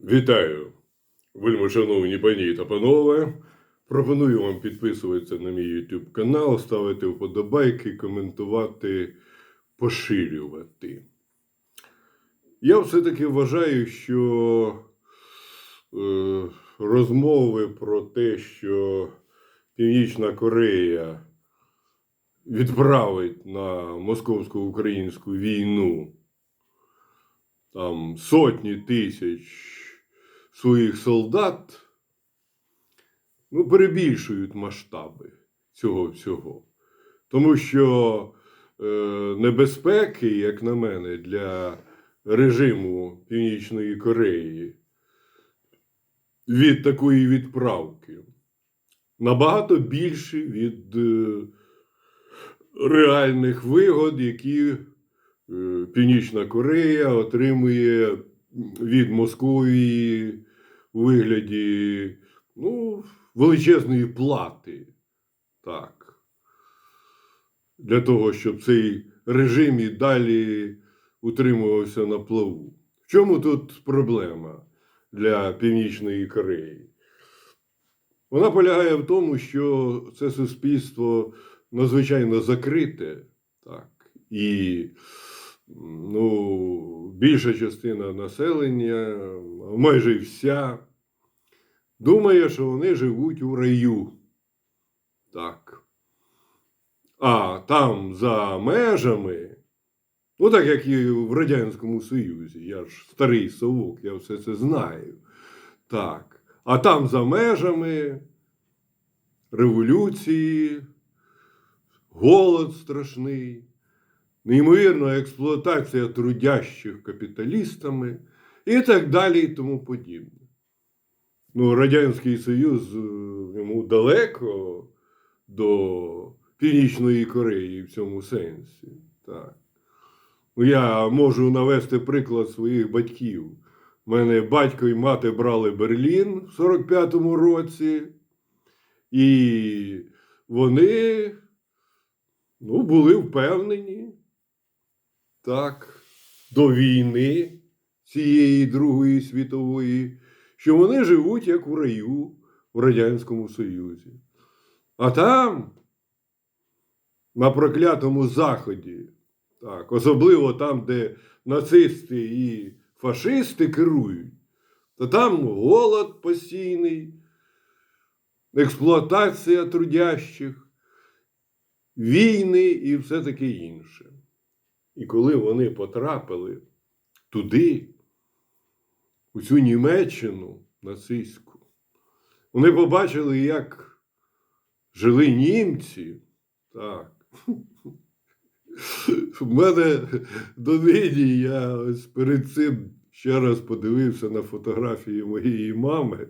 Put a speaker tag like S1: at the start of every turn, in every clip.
S1: Вітаю, вельми шановні пані та панове. Пропоную вам підписуватися на мій YouTube канал, ставити вподобайки, коментувати, поширювати. Я все-таки вважаю, що е, розмови про те, що Північна Корея відправить на московсько-українську війну там сотні тисяч своїх солдат, ну, перебільшують масштаби цього всього. Тому що е, небезпеки, як на мене, для режиму Північної Кореї від такої відправки набагато більші від е, реальних вигод, які е, Північна Корея отримує від Московії у вигляді ну, величезної плати. Так. Для того, щоб цей режим і далі утримувався на плаву. В чому тут проблема для Північної Кореї? Вона полягає в тому, що це суспільство надзвичайно закрите, так, і ну, більша частина населення, майже вся, думає, що вони живуть у раю. Так. А там за межами, ну так як і в Радянському Союзі, я ж старий совок, я все це знаю. Так. А там за межами революції, голод страшний, неймовірна експлуатація трудящих капіталістами і так далі і тому подібне. Ну, Радянський Союз е, йому далеко до Північної Кореї в цьому сенсі. Так. Ну, я можу навести приклад своїх батьків. У мене батько і мати брали Берлін в 45-му році, і вони ну, були впевнені, так, до війни цієї Другої світової, що вони живуть як у раю в Радянському Союзі. А там, на проклятому Заході, так, особливо там, де нацисти і фашисти керують, то там голод постійний, експлуатація трудящих, війни і все таке інше. І коли вони потрапили туди, у цю Німеччину нацистську, вони побачили, як жили німці. Так. В мене донині я ось перед цим ще раз подивився на фотографії моєї мами,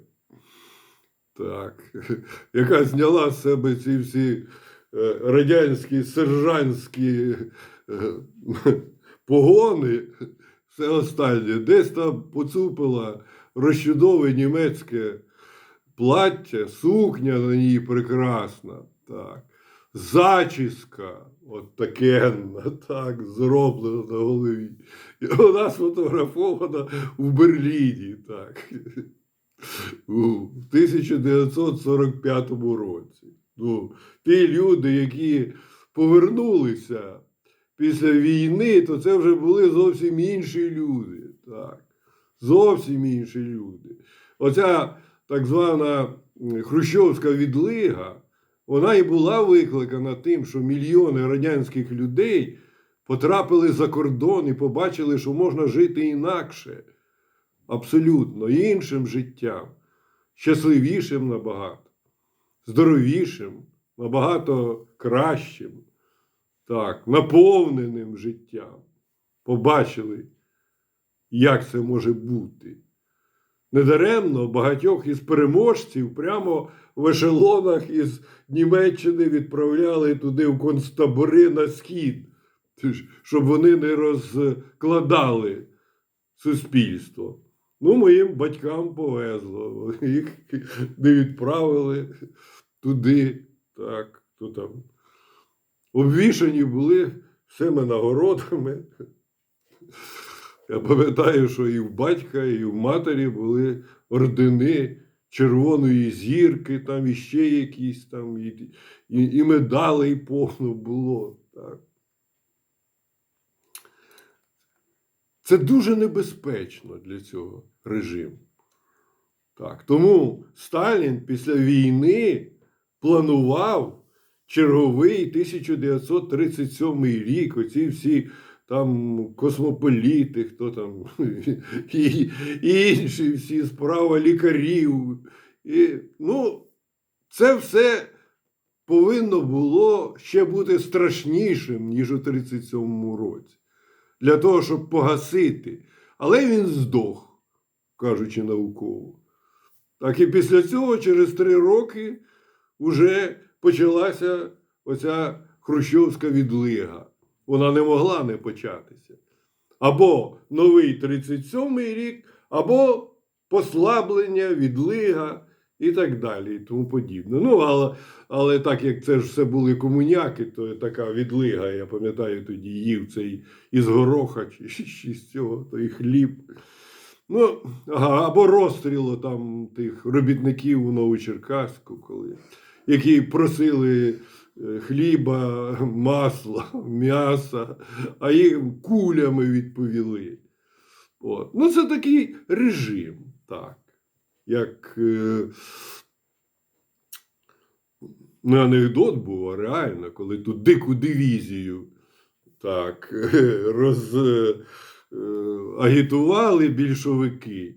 S1: так, яка зняла з себе ці всі е, радянські сержантські погони, все останнє, десь там поцупила розчудове німецьке плаття, сукня на ній прекрасна. Так. Зачіска, от такенна, так, зроблена на голові. І вона сфотографована в Берліні, так. У 1945 році. Ну, ті люди, які повернулися після війни, то це вже були зовсім інші люди. Так. Зовсім інші люди. Оця так звана хрущовська відлига, вона і була викликана тим, що мільйони радянських людей потрапили за кордон і побачили, що можна жити інакше, абсолютно іншим життям, щасливішим набагато, здоровішим, набагато кращим, так, наповненим життям. Побачили, як це може бути. Недаремно багатьох із переможців прямо в ешелонах із Німеччини відправляли туди в концтабори на схід, щоб вони не розкладали суспільство. Ну, моїм батькам повезло. Їх не відправили туди, так, то там. Обвішані були всіми нагородами. Я пам'ятаю, що і в батька, і в матері були ордени Червоної зірки, там іще якісь там, і, і, і медалей повно було. Так. Це дуже небезпечно для цього режиму. Так. Тому Сталін після війни планував черговий 1937 рік, оці всі там космополіти, хто там і, і інші всі справа лікарів. І, ну, це все повинно було ще бути страшнішим, ніж у 37-му році, для того, щоб погасити. Але він здох, кажучи науково. Так і після цього, через три роки, вже почалася оця хрущовська відлига. Вона не могла не початися. Або новий 37-й рік, або послаблення, відлига і так далі, і тому подібне. Ну, але, але так як це ж все були комуняки, то така відлига, я пам'ятаю, тоді їв цей із гороха чи, з цього, той хліб. Ну, або розстрілу там тих робітників у Новочеркаську, коли, які просили е, хліба, масла, м'яса, а їм кулями відповіли. От. Ну, це такий режим, так. Як е, не анекдот був, а реально, коли ту дику дивізію так, роз, е, агітували більшовики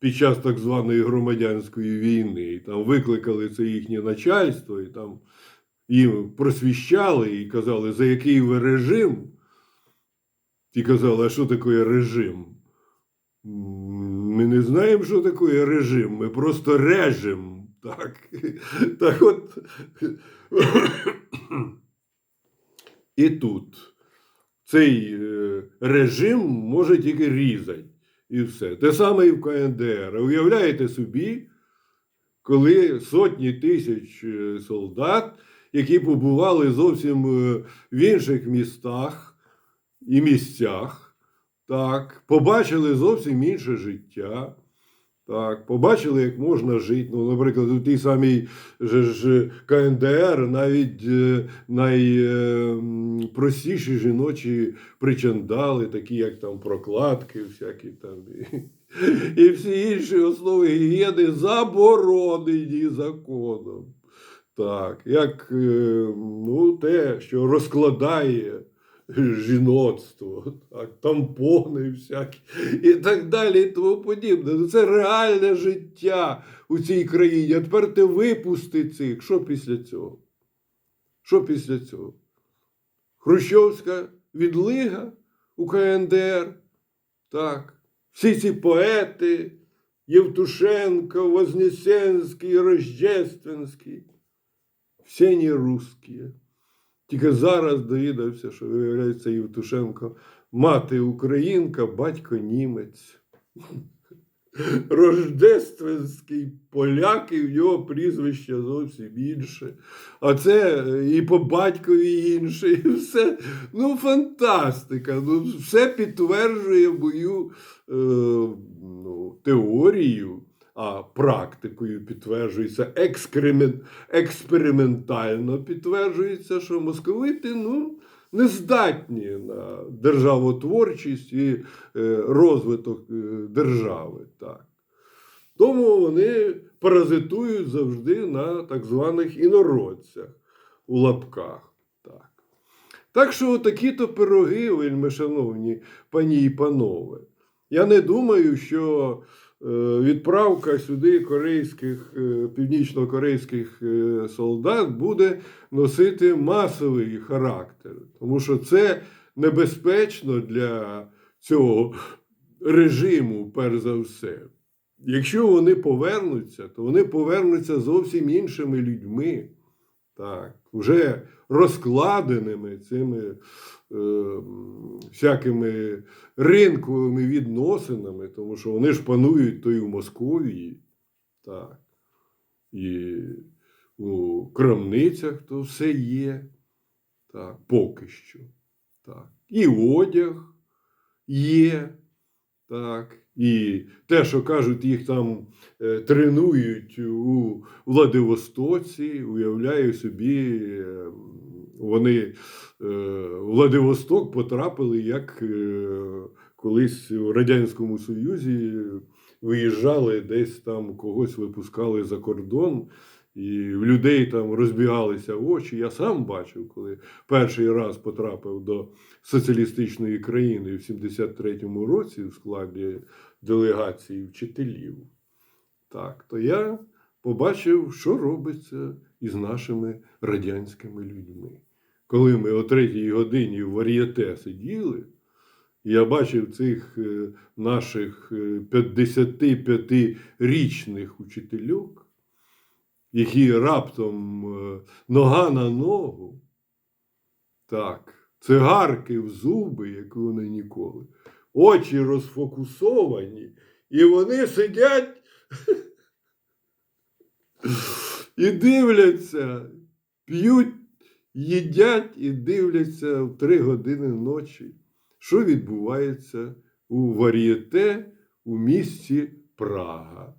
S1: під час так званої громадянської війни. І там викликали це їхнє начальство, і там їм просвіщали і казали, за який ви режим. Ті казали, а що таке режим? Ми не знаємо, що таке режим, ми просто режем. Так, так от. І тут цей е, режим може тільки різати. І все. Те саме і в КНДР. Уявляєте собі, коли сотні тисяч е, солдат, які побували зовсім е, в інших містах і місцях, так, побачили зовсім інше життя. Так, побачили, як можна жити. Ну, наприклад, у тій самій же ж КНДР навіть е, найпростіші жіночі причандали, такі як там прокладки, всякі там. І, і всі інші основи гігієни заборонені законом. Так, як е, ну, те, що розкладає жіноцтво, так, тампони всякі і так далі, і тому подібне. Ну, Це реальне життя у цій країні. А тепер ти випусти цих. Що після цього? Що після цього? Хрущовська відлига у КНДР. Так. Всі ці поети, Євтушенко, Вознесенський, Рождественський, всі не русські. Тільки зараз довідався, що виявляється Євтушенко мати українка, батько німець. Рождественський поляк, і в нього прізвище зовсім інше. А це і по батькові інше, і все. Ну, фантастика. Ну, все підтверджує мою е, ну, теорію, а практикою підтверджується екскремен, експериментально підтверджується, що московити ну, не здатні на державотворчість і е, розвиток е, держави. Так. Тому вони паразитують завжди на так званих інородцях у лапках. Так, так що такі-то пироги, вельми шановні пані і панове. Я не думаю, що відправка сюди корейських, е, північно-корейських е, солдат буде носити масовий характер, тому що це небезпечно для цього режиму, перш за все. Якщо вони повернуться, то вони повернуться зовсім іншими людьми, так, вже розкладеними цими е, всякими ринковими відносинами, тому що вони ж панують то і в Московії, так, і у крамницях то все є, так, поки що. Так. І одяг є. Так. І те, що кажуть, їх там е, тренують у Владивостоці, уявляю собі, е, вони е, в Владивосток потрапили, як колись у Радянському Союзі виїжджали десь там, когось випускали за кордон. І в людей там розбігалися очі. Я сам бачив, коли перший раз потрапив до соціалістичної країни в 73-му році в складі делегації вчителів. Так, то я побачив, що робиться із нашими радянськими людьми. Коли ми о третій годині в вар'єте сиділи, я бачив цих е, наших е, 55-річних учительок, які раптом е, нога на ногу, так, цигарки в зуби, як вони ніколи, очі розфокусовані, і вони сидять і дивляться, п'ють, їдять і дивляться в три години ночі, що відбувається у вар'єте у місті Прага.